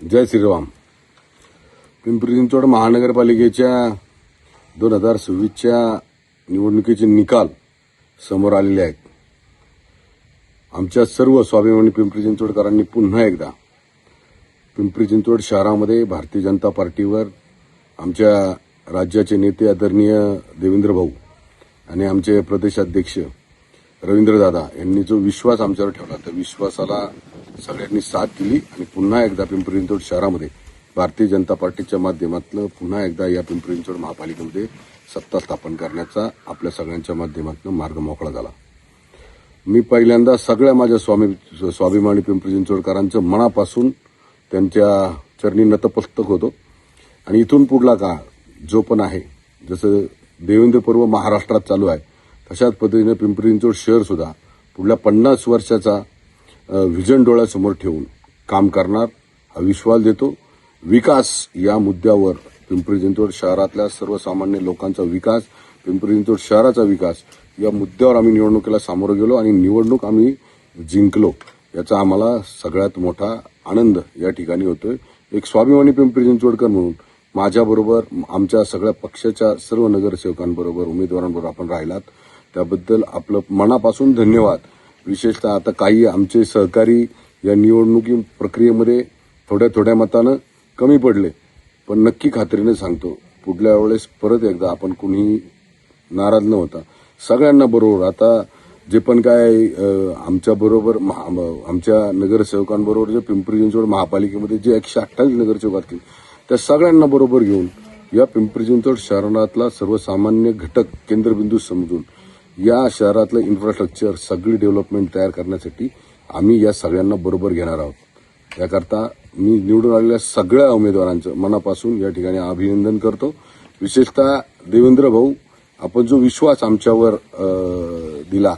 जय श्रीराम. पिंपरी चिंचवड महानगरपालिकेच्या दोन हजार सव्वीसच्या निवडणुकीचे निकाल समोर आलेले आहेत. आमच्या सर्व स्वाभिमानी पिंपरी चिंचवडकरांनी पुन्हा एकदा पिंपरी चिंचवड शहरामध्ये भारतीय जनता पार्टीवर आमच्या राज्याचे नेते आदरणीय देवेंद्र भाऊ आणि आमचे प्रदेशाध्यक्ष रवींद्रदादा यांनी जो विश्वास आमच्यावर ठेवला त्या विश्वासाला सगळ्यांनी साथ दिली आणि पुन्हा एकदा पिंपरी चिंचवड शहरामध्ये भारतीय जनता पार्टीच्या माध्यमातून पुन्हा एकदा या पिंपरी चिंचवड महापालिकेमध्ये सत्ता स्थापन करण्याचा आपल्या सगळ्यांच्या माध्यमातून मार्ग मोकळा झाला. मी पहिल्यांदा सगळ्या माझ्या स्वामी स्वाभिमानी पिंपरी चिंचवडकरांचं मनापासून त्यांच्या चरणी नतमस्तक होतो. आणि इथून पुढला काळ जो पण आहे जसं देवेंद्र पर्व महाराष्ट्रात चालू आहे तशाच पद्धतीने पिंपरी चिंचवड शहरसुद्धा पुढल्या पन्नास वर्षाचा व्हिजन डोळ्यासमोर ठेवून काम करणार हा विश्वास देतो. विकास या मुद्द्यावर पिंपरी चिंचवड शहरातल्या सर्वसामान्य लोकांचा विकास पिंपरी चिंचवड शहराचा विकास या मुद्द्यावर आम्ही निवडणुकीला सामोरं गेलो आणि निवडणूक आम्ही जिंकलो. याचा आम्हाला सगळ्यात मोठा आनंद या ठिकाणी होतोय. एक स्वाभिमानी पिंपरी चिंचवडकर म्हणून माझ्याबरोबर आमच्या सगळ्या पक्षाच्या सर्व नगरसेवकांबरोबर उमेदवारांबरोबर आपण राहिलात. त्याबद्दल आपलं मनापासून धन्यवाद. विशेषतः आता काही आमचे सहकारी या निवडणुकी प्रक्रियेमध्ये थोड्या थोड्या मतानं कमी पडले. पण नक्की खात्रीने सांगतो पुढल्या वेळेस परत एकदा आपण कुणीही नाराज न होता. सगळ्यांना बरोबर. आता जे पण काय आमच्या बरोबर आमच्या नगरसेवकांबरोबर जे पिंपरी चिंचवड महापालिकेमध्ये जे एकशे अठ्ठावीस नगरसेवक असतील त्या सगळ्यांना बरोबर घेऊन या पिंपरी चिंचवड शहरातला सर्वसामान्य घटक केंद्रबिंदू समजून या शहरातलं इन्फ्रास्ट्रक्चर सगळी डेव्हलपमेंट तयार करण्यासाठी आम्ही या सगळ्यांना बरोबर घेणार आहोत. त्याकरता मी निवडून आलेल्या सगळ्या उमेदवारांचं मनापासून या ठिकाणी अभिनंदन करतो. विशेषतः देवेंद्र भाऊ आपण जो विश्वास आमच्यावर दिला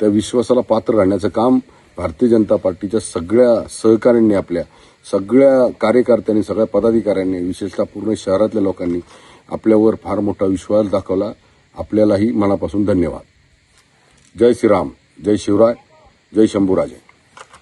त्या विश्वासाला पात्र राहण्याचं काम भारतीय जनता पार्टीच्या सगळ्या सहकाऱ्यांनी आपल्या सगळ्या कार्यकर्त्यांनी सगळ्या पदाधिकाऱ्यांनी विशेषतः पूर्ण शहरातल्या लोकांनी आपल्यावर फार मोठा विश्वास दाखवला. आपल्यालाही मनापासून धन्यवाद. जय श्रीराम जय शिवराय जय शंभूराजे.